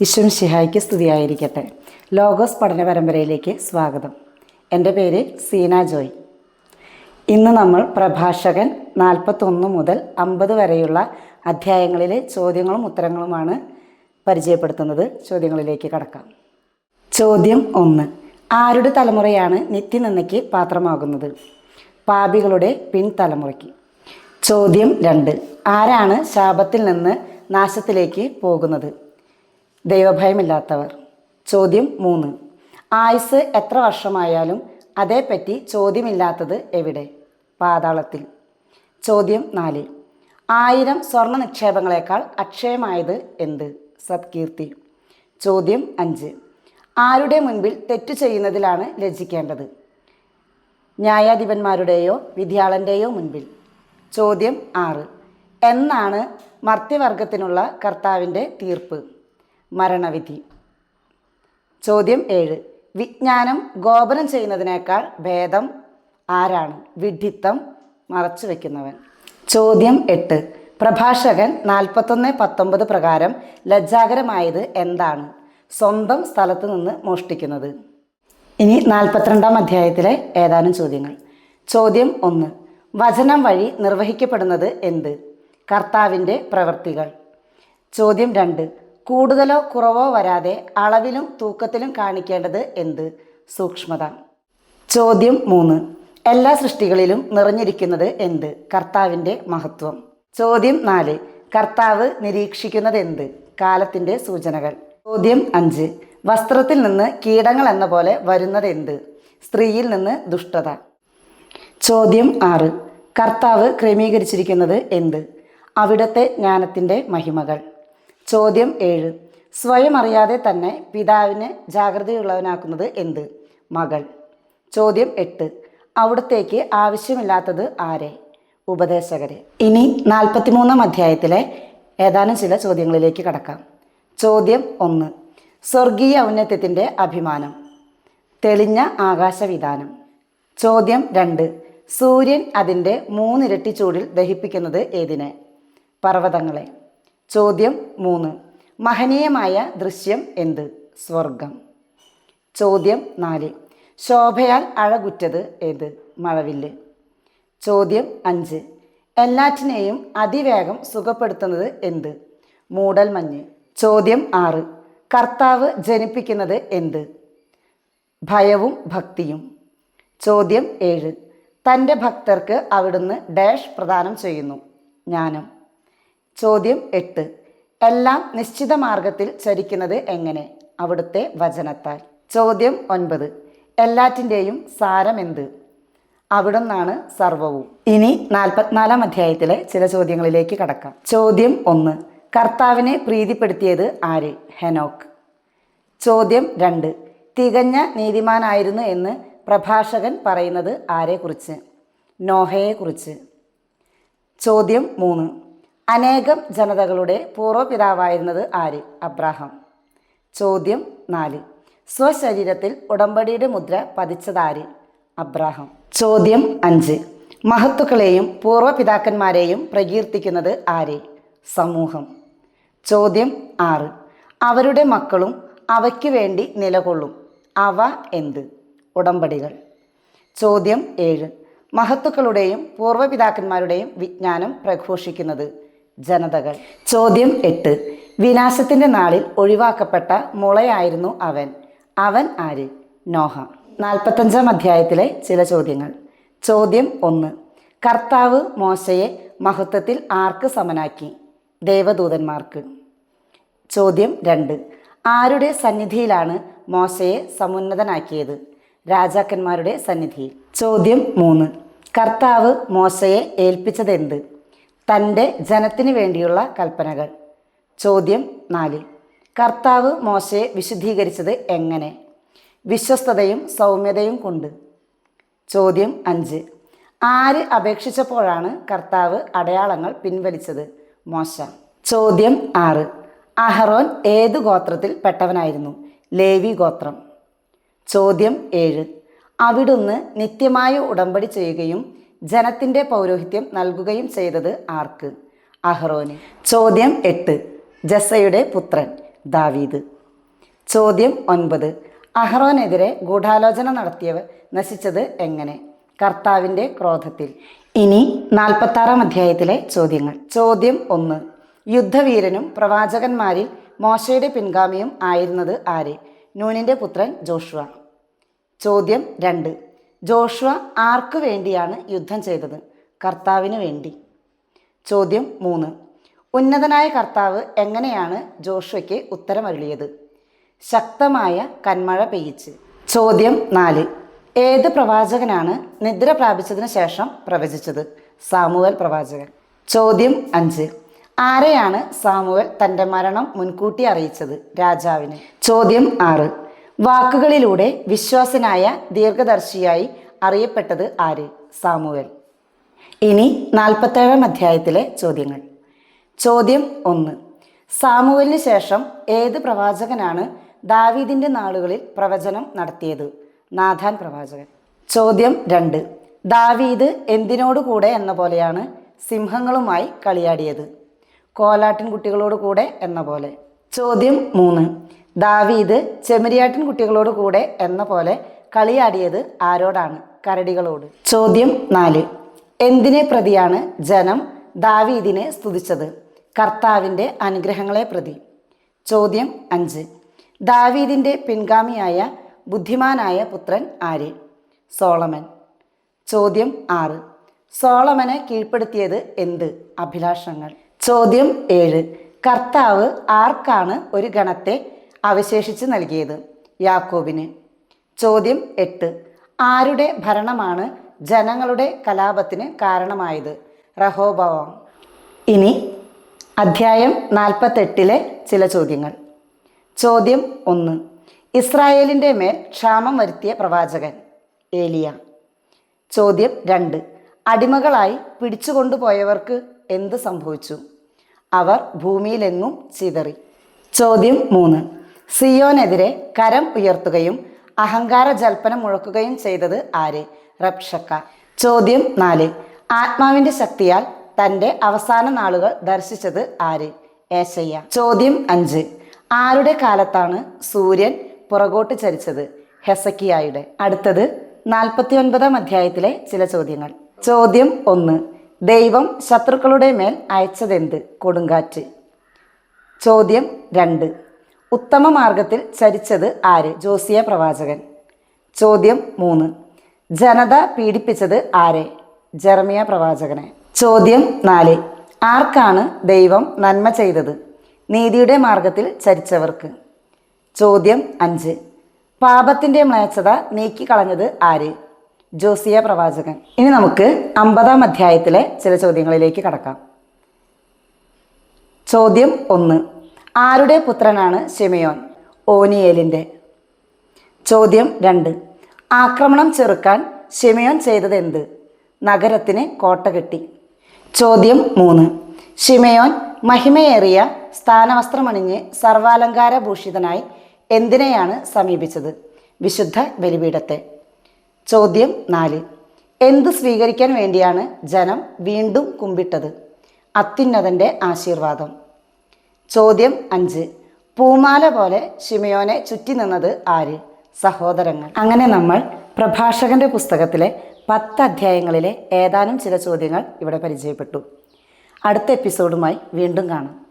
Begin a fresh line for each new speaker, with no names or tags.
വിശ്വം ശിഹായ്ക്ക് സ്തുതിയായിരിക്കട്ടെ. ലോഗോസ് പഠന പരമ്പരയിലേക്ക് സ്വാഗതം. എന്റെ പേര് സീന ജോയ്. ഇന്ന് നമ്മൾ പ്രഭാഷകൻ നാൽപ്പത്തൊന്ന് മുതൽ അമ്പത് വരെയുള്ള അധ്യായങ്ങളിലെ ചോദ്യങ്ങളും ഉത്തരങ്ങളുമാണ് പരിചയപ്പെടുത്തുന്നത്. ചോദ്യങ്ങളിലേക്ക് കടക്കാം. ചോദ്യം ഒന്ന്. ആരുടെ തലമുറയാണ് നിത്യനിന്ദയ്ക്ക് പാത്രമാകുന്നത്? പാപികളുടെ പിൻതലമുറയ്ക്ക്. ചോദ്യം രണ്ട്. ആരാണ് ശാപത്തിൽ നിന്ന് നാശത്തിലേക്ക് പോകുന്നത്? ദൈവഭയമില്ലാത്തവർ. ചോദ്യം മൂന്ന്. ആയുസ് എത്ര വർഷമായാലും അതേപ്പറ്റി ചോദ്യമില്ലാത്തത് എവിടെ? പാതാളത്തിൽ. ചോദ്യം നാല്. ആയിരം സ്വർണ നിക്ഷേപങ്ങളെക്കാൾ അക്ഷയമായത് എന്ത്? സത്കീർത്തി. ചോദ്യം അഞ്ച്. ആരുടെ മുൻപിൽ തെറ്റു ചെയ്യുന്നതിലാണ് ലജ്ജിക്കേണ്ടത്? ന്യായാധിപന്മാരുടെയോ വിദ്യാളന്റെയോ മുൻപിൽ. ചോദ്യം ആറ്. എന്നാണ് മർത്യവർഗത്തിനുള്ള കർത്താവിന്റെ തീർപ്പ്. മരണവിധി. ചോദ്യം ഏഴ്. വിജ്ഞാനം ഗോപനം ചെയ്യുന്നതിനേക്കാൾ ഭേദം ആരാണ്? വിഡിത്തം മറച്ചു വയ്ക്കുന്നവൻ ചോദ്യം എട്ട്. പ്രഭാഷകൻ നാൽപ്പത്തൊന്ന് പത്തൊമ്പത് പ്രകാരം ലജ്ജാകരമായത് എന്താണ്? സ്വന്തം സ്ഥലത്ത് നിന്ന് മോഷ്ടിക്കുന്നത്. ഇനി നാൽപ്പത്തിരണ്ടാം അധ്യായത്തിലെ ഏതാനും ചോദ്യങ്ങൾ. ചോദ്യം ഒന്ന്. വചനം വഴി നിർവഹിക്കപ്പെടുന്നത് എന്ത്? കർത്താവിന്റെ പ്രവൃത്തികൾ ചോദ്യം രണ്ട്. കൂടുതലോ കുറവോ വരാതെ അളവിലും തൂക്കത്തിലും കാണിക്കേണ്ടത് എന്ത്? സൂക്ഷ്മത. ചോദ്യം മൂന്ന്. എല്ലാ സൃഷ്ടികളിലും നിറഞ്ഞിരിക്കുന്നത് എന്ത്? കർത്താവിന്റെ മഹത്വം. ചോദ്യം നാല്. കർത്താവ് നിരീക്ഷിക്കുന്നത് എന്ത്? കാലത്തിന്റെ സൂചനകൾ. ചോദ്യം അഞ്ച്. വസ്ത്രത്തിൽ നിന്ന് കീടങ്ങൾ എന്ന പോലെ വരുന്നത് എന്ത്? സ്ത്രീയിൽ നിന്ന് ദുഷ്ടത. ചോദ്യം ആറ്. കർത്താവ് ക്രമീകരിച്ചിരിക്കുന്നത് എന്ത്? അവിടുത്തെ ജ്ഞാനത്തിന്റെ മഹിമകൾ. ചോദ്യം ഏഴ്. സ്വയം അറിയാതെ തന്നെ പിതാവിനെ ജാഗ്രതയുള്ളവനാക്കുന്നത് എന്ത്? മകൾ. ചോദ്യം എട്ട്. അവിടത്തേക്ക് ആവശ്യമില്ലാത്തത് ആരെ? ഉപദേശകരെ. ഇനി നാൽപ്പത്തിമൂന്നാം അധ്യായത്തിലെ ഏതാനും ചില ചോദ്യങ്ങളിലേക്ക് കടക്കാം. ചോദ്യം ഒന്ന്. സ്വർഗീയ ഔന്നത്യത്തിന്റെ അഭിമാനം. തെളിഞ്ഞ ആകാശവിധാനം. ചോദ്യം രണ്ട്. സൂര്യൻ അതിന്റെ മൂന്നിരട്ടി ചൂടിൽ ദഹിപ്പിക്കുന്നത് ഏതിനെ? പർവതങ്ങളെ. ചോദ്യം മൂന്ന്. മഹനീയമായ ദൃശ്യം എന്ത്? സ്വർഗം ചോദ്യം നാല്. ശോഭയാൽ അഴകുറ്റത് ഏത്? മഴവില്ല്. ചോദ്യം അഞ്ച്. എല്ലാറ്റിനെയും അതിവേഗം സുഖപ്പെടുത്തുന്നത് എന്ത്? മൂടൽമഞ്ഞ് ചോദ്യം ആറ്. കർത്താവ് ജനിപ്പിക്കുന്നത് എന്ത്? ഭയവും ഭക്തിയും. ചോദ്യം ഏഴ്. തന്റെ ഭക്തർക്ക് അവിടുന്ന് ഡാഷ് പ്രദാനം ചെയ്യുന്നു. ജ്ഞാനം. ചോദ്യം എട്ട്. എല്ലാം നിശ്ചിത മാർഗത്തിൽ ചരിക്കുന്നത് എങ്ങനെ? അവിടുത്തെ വചനത്താൽ. ചോദ്യം ഒൻപത്. എല്ലാറ്റിന്റെയും സാരമെന്ത് അവിടുന്നാണ് സർവവും. ഇനി നാൽപ്പത്തിനാലാം അധ്യായത്തിലെ ചില ചോദ്യങ്ങളിലേക്ക് കടക്കാം. ചോദ്യം ഒന്ന്. കർത്താവിനെ പ്രീതിപ്പെടുത്തിയത് ആര്? ഹെനോക്ക്. ചോദ്യം രണ്ട്. തികഞ്ഞ നീതിമാനായിരുന്നു എന്ന് പ്രഭാഷകൻ പറയുന്നത് ആരെക്കുറിച്ച്? നോഹയെക്കുറിച്ച്. ചോദ്യം മൂന്ന്. അനേകം ജനതകളുടെ പൂർവപിതാവായിരുന്നത് ആര്? അബ്രാഹാം. ചോദ്യം നാല്. സ്വശരീരത്തിൽ ഉടമ്പടിയുടെ മുദ്ര പതിച്ചതാര്? അബ്രാഹാം. ചോദ്യം അഞ്ച്. മഹത്തുക്കളെയും പൂർവപിതാക്കന്മാരെയും പ്രകീർത്തിക്കുന്നത് ആര്? സമൂഹം. ചോദ്യം ആറ്. അവരുടെ മക്കളും അവയ്ക്ക് വേണ്ടി നിലകൊള്ളും. അവ എന്ത്? ഉടമ്പടികൾ. ചോദ്യം ഏഴ്. മഹത്തുക്കളുടെയും പൂർവപിതാക്കന്മാരുടെയും വിജ്ഞാനം പ്രഘോഷിക്കുന്നത് ജനതകൾ. ചോദ്യം എട്ട്. വിനാശത്തിന്റെ നാളിൽ ഒഴിവാക്കപ്പെട്ട മുളയായിരുന്നു അവൻ. അവൻ ആര്? നോഹ. നാൽപ്പത്തഞ്ചാം അധ്യായത്തിലെ ചില ചോദ്യങ്ങൾ. ചോദ്യം ഒന്ന്. കർത്താവ് മോശയെ മഹത്വത്തിൽ ആർക്ക് സമനാക്കി? ദേവദൂതന്മാർക്ക്. ചോദ്യം രണ്ട്. ആരുടെ സന്നിധിയിലാണ് മോശയെ സമുന്നതനാക്കിയത്? രാജാക്കന്മാരുടെ സന്നിധിയിൽ ചോദ്യം മൂന്ന്. കർത്താവ് മോശയെ ഏൽപ്പിച്ചതെന്ത്? തന്റെ ജനത്തിനു വേണ്ടിയുള്ള കൽപ്പനകൾ. ചോദ്യം നാലിൽ കർത്താവ് മോശയെ വിശുദ്ധീകരിച്ചത് എങ്ങനെ? വിശ്വസ്തതയും സൗമ്യതയും കൊണ്ട്. ചോദ്യം അഞ്ച് ആര് അപേക്ഷിച്ചപ്പോഴാണ് കർത്താവ് അടയാളങ്ങൾ പിൻവലിച്ചത്? മോശ. ചോദ്യം ആറ് അഹറോൻ ഏത് ഗോത്രത്തിൽ പെട്ടവനായിരുന്നു? ലേവി ഗോത്രം. ചോദ്യം ഏഴ് അവിടുന്ന് നിത്യമായ ഉടമ്പടി ചെയ്യുകയും ജനത്തിന്റെ പൗരോഹിത്യം നൽകുകയും ചെയ്തത് ആർക്ക്? അഹ്റോന്. ചോദ്യം എട്ട്. ജസയുടെ പുത്രൻ ദാവീദ്. ചോദ്യം ഒൻപത്. അഹ്റോനെതിരെ ഗൂഢാലോചന നടത്തിയവർ നശിച്ചത് എങ്ങനെ? കർത്താവിന്റെ ക്രോധത്തിൽ. ഇനി നാൽപ്പത്താറാം അധ്യായത്തിലെ ചോദ്യങ്ങൾ. ചോദ്യം ഒന്ന്. യുദ്ധവീരനും പ്രവാചകന്മാരിൽ മോശയുടെ പിൻഗാമിയും ആയിരുന്നത് ആര്? നൂനിന്റെ പുത്രൻ ജോഷുവ. ചോദ്യം രണ്ട്. ജോഷുവ ആർക്കു വേണ്ടിയാണ് യുദ്ധം ചെയ്തത്? കർത്താവിന് വേണ്ടി. ചോദ്യം മൂന്ന്. ഉന്നതനായ കർത്താവ് എങ്ങനെയാണ് ജോഷുവയ്ക്ക് ഉത്തരമരുളിയത്? ശക്തമായ കന്മഴ പെയ്യിച്ച്. ചോദ്യം നാല്. ഏത് പ്രവാചകനാണ് നിദ്ര പ്രാപിച്ചതിന് ശേഷം പ്രവചിച്ചത്? സാമുവൽ പ്രവാചകൻ. ചോദ്യം അഞ്ച്. ആരെയാണ് സാമുവൽ തന്റെ മരണം മുൻകൂട്ടി അറിയിച്ചത് രാജാവിന്? ചോദ്യം ആറ്. വാക്കുകളിലൂടെ വിശ്വാസനായ ദീർഘദർശിയായി അറിയപ്പെട്ടത് ആര്? സാമുവൽ. ഇനി നാൽപ്പത്തേഴാം അധ്യായത്തിലെ ചോദ്യങ്ങൾ. ചോദ്യം ഒന്ന്. സാമുവലിന് ശേഷം ഏത് പ്രവാചകനാണ് ദാവീദിന്റെ നാളുകളിൽ പ്രവചനം നടത്തിയത്? നാഥാൻ പ്രവാചകൻ. ചോദ്യം രണ്ട്. ദാവീദ് എന്തിനോട് കൂടെ എന്ന പോലെയാണ് സിംഹങ്ങളുമായി കളിയാടിയത്. കോലാട്ടിൻ കുട്ടികളോട് കൂടെ എന്ന പോലെ. ചോദ്യം മൂന്ന്. ദാവീദ് ചെമ്മരിയാട്ടിൻ കുട്ടികളോട് കൂടെ എന്ന പോലെ കളിയാടിയത് ആരോടാണ്? കരടികളോട്. ചോദ്യം നാല്. എന്തിനെ പ്രതിയാണ് ജനം ദാവീദിനെ സ്തുതിച്ചത്? കർത്താവിന്റെ അനുഗ്രഹങ്ങളെ പ്രതി. ചോദ്യം അഞ്ച്. ദാവീദിന്റെ പിൻഗാമിയായ ബുദ്ധിമാനായ പുത്രൻ ആര്? സോളമൻ. ചോദ്യം ആറ്. സോളമനെ കീഴ്പ്പെടുത്തിയത് എന്ത്? അഭിലാഷങ്ങൾ. ചോദ്യം ഏഴ്. കർത്താവ് ആർക്കാണ് ഒരു ഗണത്തെ അവശേഷിച്ച് നൽകിയത് യാക്കോബിന്. ചോദ്യം എട്ട്. ആരുടെ ഭരണമാണ് ജനങ്ങളുടെ കലാപത്തിന് കാരണമായത്? റഹോബവാം. ഇനി അധ്യായം നാൽപ്പത്തെട്ടിലെ ചില ചോദ്യങ്ങൾ. ചോദ്യം ഒന്ന്. ഇസ്രായേലിന്റെ മേൽ ക്ഷാമം വരുത്തിയ പ്രവാചകൻ ഏലിയ. ചോദ്യം രണ്ട്. അടിമകളായി പിടിച്ചുകൊണ്ടുപോയവർക്ക് എന്ത് സംഭവിച്ചു? അവർ ഭൂമിയിലെങ്ങും ചിതറി. ചോദ്യം മൂന്ന്. സിയോനെതിരെ കരം ഉയർത്തുകയും അഹങ്കാര ജൽപ്പനം മുഴക്കുകയും ചെയ്തത് ആര്? റബ്ഷക്ക. ചോദ്യം നാല്. ആത്മാവിന്റെ ശക്തിയാൽ തന്റെ അവസാന നാളുകൾ ദർശിച്ചത് ആര്? ഏശയ്യ. ചോദ്യം അഞ്ച്. ആരുടെ കാലത്താണ് സൂര്യൻ പുറകോട്ട് ചരിച്ചത്? ഹെസക്കിയായുടെ. അടുത്തത് നാൽപ്പത്തി ഒൻപതാം അധ്യായത്തിലെ ചില ചോദ്യങ്ങൾ. ചോദ്യം ഒന്ന്. ദൈവം ശത്രുക്കളുടെ മേൽ അയച്ചതെന്ത് കൊടുങ്കാറ്റ്? ചോദ്യം രണ്ട്. ഉത്തമ മാർഗത്തിൽ ചരിച്ചത് ആര്? ജോസിയ പ്രവാചകൻ. ചോദ്യം മൂന്ന്. ജനത പീഡിപ്പിച്ചത് ആരെ? ജർമിയ പ്രവാചകനെ. ചോദ്യം നാല്. ആർക്കാണ് ദൈവം നന്മ ചെയ്തത്? നീതിയുടെ മാർഗത്തിൽ ചരിച്ചവർക്ക്. ചോദ്യം അഞ്ച്. പാപത്തിന്റെ മ്ലേച്ഛത നീക്കിക്കളഞ്ഞത് ആര്? ജോസിയ പ്രവാചകൻ. ഇനി നമുക്ക് അമ്പതാം അധ്യായത്തിലെ ചില ചോദ്യങ്ങളിലേക്ക് കടക്കാം. ചോദ്യം ഒന്ന്. ആരുടെ പുത്രനാണ് ഷിമയോൻ ഓനിയേലിന്റെ ചോദ്യം രണ്ട്. ആക്രമണം ചെറുക്കാൻ ഷിമയോൻ ചെയ്തത് എന്ത് നഗരത്തിന് കോട്ട കെട്ടി. ചോദ്യം മൂന്ന്. ഷിമയോൻ മഹിമയേറിയ സ്ഥാനവസ്ത്രമണിഞ്ഞ് സർവാലങ്കാര ഭൂഷിതനായി എന്തിനെയാണ് സമീപിച്ചത്? വിശുദ്ധ ബലിപീഠത്തെ. ചോദ്യം നാല്. എന്ത് സ്വീകരിക്കാൻ വേണ്ടിയാണ് ജനം വീണ്ടും കുമ്പിട്ടത്? അത്യുന്നതന്റെ ആശീർവാദം. ചോദ്യം അഞ്ച്. പൂമാല പോലെ ഷിമയോനെ ചുറ്റി നിന്നത് ആര്? സഹോദരങ്ങൾ. അങ്ങനെ നമ്മൾ പ്രഭാഷകന്റെ പുസ്തകത്തിലെ പത്ത് അധ്യായങ്ങളിലെ ഏതാനും ചില ചോദ്യങ്ങൾ ഇവിടെ പരിചയപ്പെട്ടു. അടുത്ത എപ്പിസോഡുമായി വീണ്ടും കാണാം.